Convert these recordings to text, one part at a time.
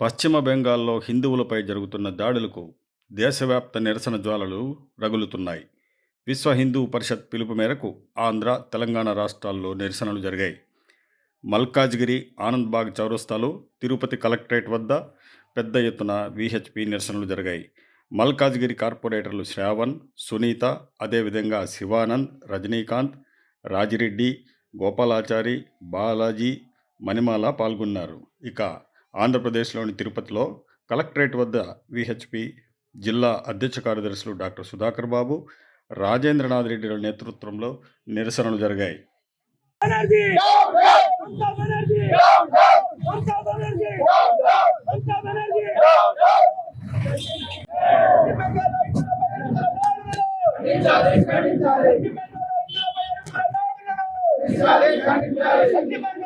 పశ్చిమ బెంగాల్లో హిందువులపై జరుగుతున్న దాడులకు దేశవ్యాప్త నిరసన జ్వాలలు రగులుతున్నాయి. విశ్వ హిందూ పరిషత్ పిలుపు మేరకు ఆంధ్ర తెలంగాణ రాష్ట్రాల్లో నిరసనలు జరిగాయి. మల్కాజ్గిరి ఆనంద్బాగ్ చౌరస్తాలో తిరుపతి కలెక్టరేట్ వద్ద పెద్ద ఎత్తున విహెచ్పి నిరసనలు జరిగాయి. మల్కాజ్గిరి కార్పొరేటర్లు శ్రావణ్ సునీత అదేవిధంగా శివానంద్ రజనీకాంత్ రాజిరెడ్డి గోపాలాచారి బాలాజీ మణిమాల పాల్గొన్నారు. ఇక ఆంధ్రప్రదేశ్లోని తిరుపతిలో కలెక్టరేట్ వద్ద విహెచ్పి జిల్లా అధ్యక్ష కార్యదర్శులు డాక్టర్ సుధాకర్ బాబు రాజేంద్రనాథ్ రెడ్డిల నేతృత్వంలో నిరసనలు జరిగాయి. బెనర్జీ! మమతా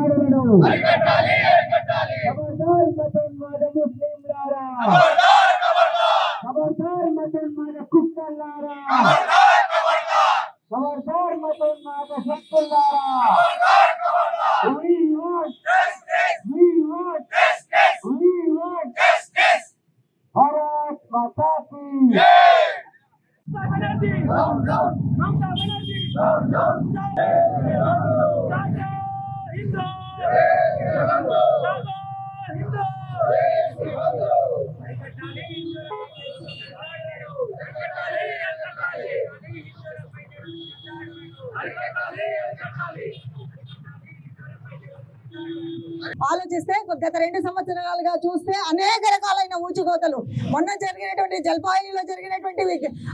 బెనర్జీ మమతా బెనర్జీ खबरदार मसलमान मुस्लिम लारा खबरदार मसलमान कुत्तल लारा खबरदार मसलमान शक्ल Lara We want, we want, we want Bharat Mata की Mamata Banerjee Mamata Banerjee Tata Aí vai valer, aí vai valer. ఆలోచిస్తే గత రెండు సంవత్సరాలుగా చూస్తే అనేక రకాలైన ఊచుకోతలు మొన్న జరిగినటువంటి జల్పాయిలో జరిగినటువంటి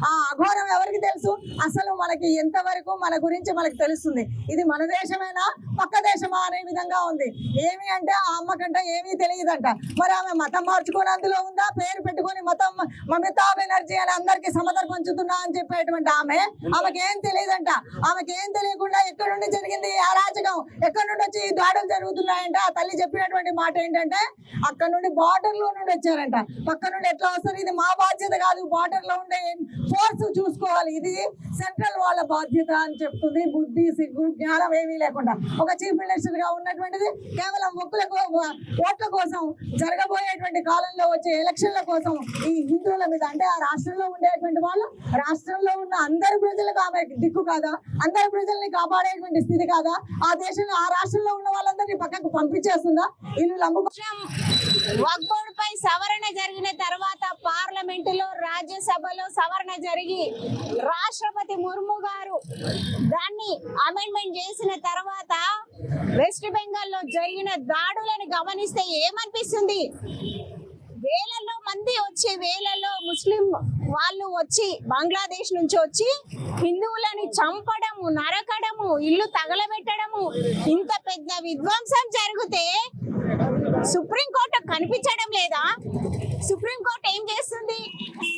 ఆ అఘోరం ఎవరికి తెలుసు? అసలు మనకి ఎంతవరకు మన గురించి మనకి తెలుస్తుంది. ఇది మన దేశమేనా? పక్క దేశమా అనే విధంగా ఉంది. ఏమి అంటే ఆ అమ్మకంట ఏమీ తెలియదంట. మరి ఆమె మతం మార్చుకొని అందులో ఉందా? పేరు పెట్టుకొని మతం మమతా బెనర్జీ అని అందరికీ సమతర్ పంచుతున్నా అని చెప్పేటువంటి ఆమె ఆమెకి ఏం తెలియదంట. ఆమెకి ఏం తెలియకుండా ఎక్కడి నుండి జరిగింది ఈ అరాచకం? ఎక్కడి నుండి వచ్చి ఈ దాడులు జరుగుతున్నాయంటే? ఆ తల్లి చెప్పినటువంటి మాట ఏంటంటే అక్కడ నుండి బార్డర్లో నుండి వచ్చారంట. పక్క నుండి ఎట్లా వస్తారు? ఇది మా బాధ్యత కాదు. బార్డర్లో ఉండే ఫోర్స్ చూసుకోవాలి. ఇది సెంట్రల్ వాళ్ళ బాధ్యత అని చెప్తుంది. బుద్ధి సిగ్గు జ్ఞానం ఏమీ లేకుండా. ఒక చీఫ్ మినిస్టర్గా ఉన్నటువంటిది కేవలం మొక్కుల ఓట్ల కోసం జరగబోయేటువంటి కాలంలో వచ్చే ఎలక్షన్ల కోసం ఈ హిందువుల మీద అంటే ఆ రాష్ట్రంలో ఉండేటువంటి వాళ్ళు రాష్ట్రంలో ఉన్న అందరి ప్రజలకు ఆమె దిక్కు కాదా? అందరి ప్రజల్ని కాపాడేటువంటి స్థితి కాదా? ఆ దేశంలో ఆ రాష్ట్రంలో ఉన్న వాళ్ళందరినీ పక్కకు పంపించేస్తుందా? ఇల్లు అమ్ముకో వక్బోర్డ్ పై సవరణ జరిగిన తర్వాత పార్లమెంటులో రాజ్యసభలో సవరణ జరిగి రాష్ట్ర ముర్ము గారు. దాన్ని అమెండ్మెంట్ చేసిన తర్వాత వెస్ట్ బెంగాల్లో జరిగిన దాడులను గమనిస్తే ఏమనిపిస్తుంది? వేలల్లో మంది వచ్చి వేలల్లో ముస్లిం వాళ్ళు వచ్చి బంగ్లాదేశ్ నుంచి వచ్చి హిందువులని చంపడము నరకడము ఇల్లు తగలబెట్టడము ఇంత పెద్ద విధ్వంసం జరిగితే సుప్రీంకోర్టు కనిపించడం లేదా? సుప్రీంకోర్టు ఏం చేస్తుంది?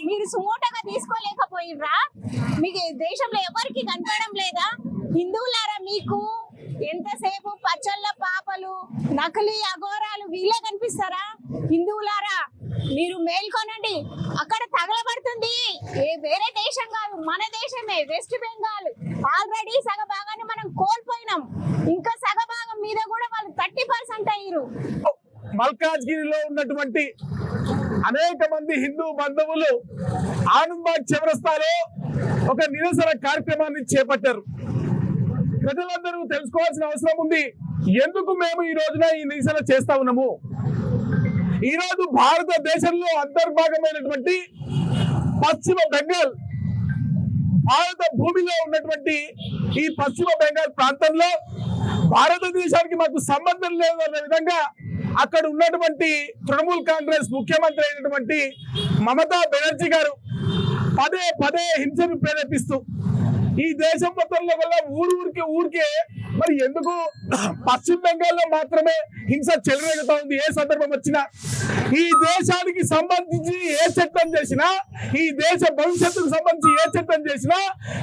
మీరు సుమోటగా తీసుకోలేకపోయినరా మీకు దేశంలో ఎవరికి కనపడడం లేదా? హిందువులారా మీకు ఎంతసేపు పచ్చళ్ళ పాపలు నకిలీ అఘోరాలు వీళ్ళే కనిపిస్తారా? హిందువులారా మీరు మేల్కొనండి. అక్కడ తగలబడుతుంది. ఏ వేరే దేశం కాదు మన దేశమే వెస్ట్ బెంగాల్. ఆల్రెడీ సగ భాగాన్ని మనం కోల్పోయినాం. ఇంకా మల్కాజ్గిరిలో ఉన్నటువంటి అనేక మంది హిందూ బంధువులు ఆనందబాగ్ చివరస్థాలో ఒక నిరసన కార్యక్రమాన్ని చేపట్టారు. ప్రజలందరూ తెలుసుకోవాల్సిన అవసరం ఉంది. ఎందుకు మేము ఈ రోజున ఈ నిరసన చేస్తా ఉన్నాము? ఈ రోజు భారతదేశంలో అంతర్భాగమైనటువంటి పశ్చిమ బెంగాల్ భారత భూమిలో ఉన్నటువంటి ఈ పశ్చిమ బెంగాల్ ప్రాంతంలో భారతదేశానికి మాకు సంబంధం లేదు అన్న విధంగా అక్కడ ఉన్నటువంటి తృణమూల్ కాంగ్రెస్ ముఖ్యమంత్రి అయినటువంటి మమతా బెనర్జీ గారు పదే పదే హింసను ప్రేరేపిస్తూ ఈ దేశం మొత్తంలో వల్ల ఊరు ఊరికే ఊరికే మరి ఎందుకు పశ్చిమ బెంగాల్లో మాత్రమే హింస చెలరేగుతా ఉంది? ఏ సందర్భం వచ్చినా ఈ దేశానికి సంబంధించి ఏ చట్టం చేసినా ఈ దేశ భవిష్యత్తుకు సంబంధించి ఏ చట్టం చేసినా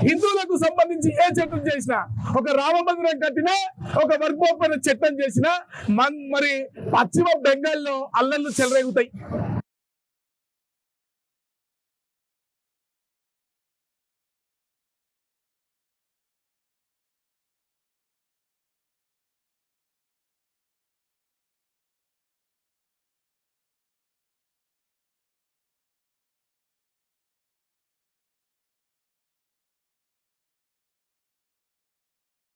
హిందువులకు సంబంధించి ఏ చట్టం చేసినా ఒక రామ మందిరం కట్టినా ఒక వర్గోపన చట్టం చేసినా మరి పశ్చిమ బెంగాల్లో అల్లర్లు చెలరేగుతాయి.